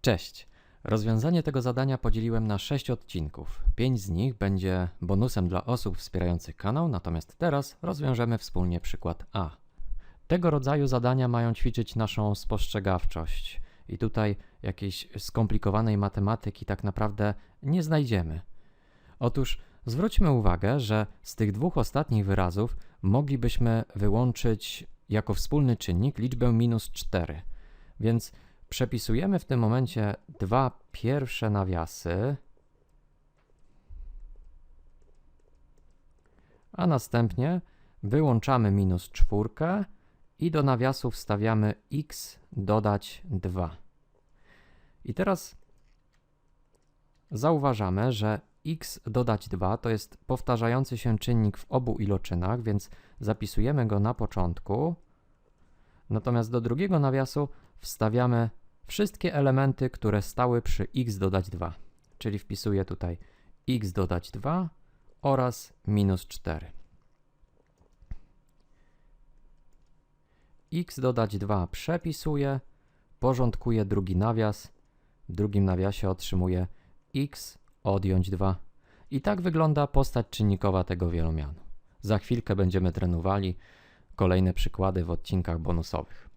Cześć! Rozwiązanie tego zadania podzieliłem na 6 odcinków. 5 z nich będzie bonusem dla osób wspierających kanał, natomiast teraz rozwiążemy wspólnie przykład A. Tego rodzaju zadania mają ćwiczyć naszą spostrzegawczość i tutaj jakiejś skomplikowanej matematyki tak naprawdę nie znajdziemy. Otóż zwróćmy uwagę, że z tych dwóch ostatnich wyrazów moglibyśmy wyłączyć jako wspólny czynnik liczbę minus 4. Więc przepisujemy w tym momencie dwa pierwsze nawiasy, a następnie wyłączamy minus czwórkę i do nawiasu wstawiamy x dodać 2. I teraz zauważamy, że x dodać 2 to jest powtarzający się czynnik w obu iloczynach, więc zapisujemy go na początku. Natomiast do drugiego nawiasu wstawiamy wszystkie elementy, które stały przy x dodać 2. Czyli wpisuję tutaj x dodać 2 oraz minus 4. x dodać 2 przepisuję, porządkuję drugi nawias, w drugim nawiasie otrzymuję x odjąć 2. I tak wygląda postać czynnikowa tego wielomianu. Za chwilkę będziemy trenowali kolejne przykłady w odcinkach bonusowych.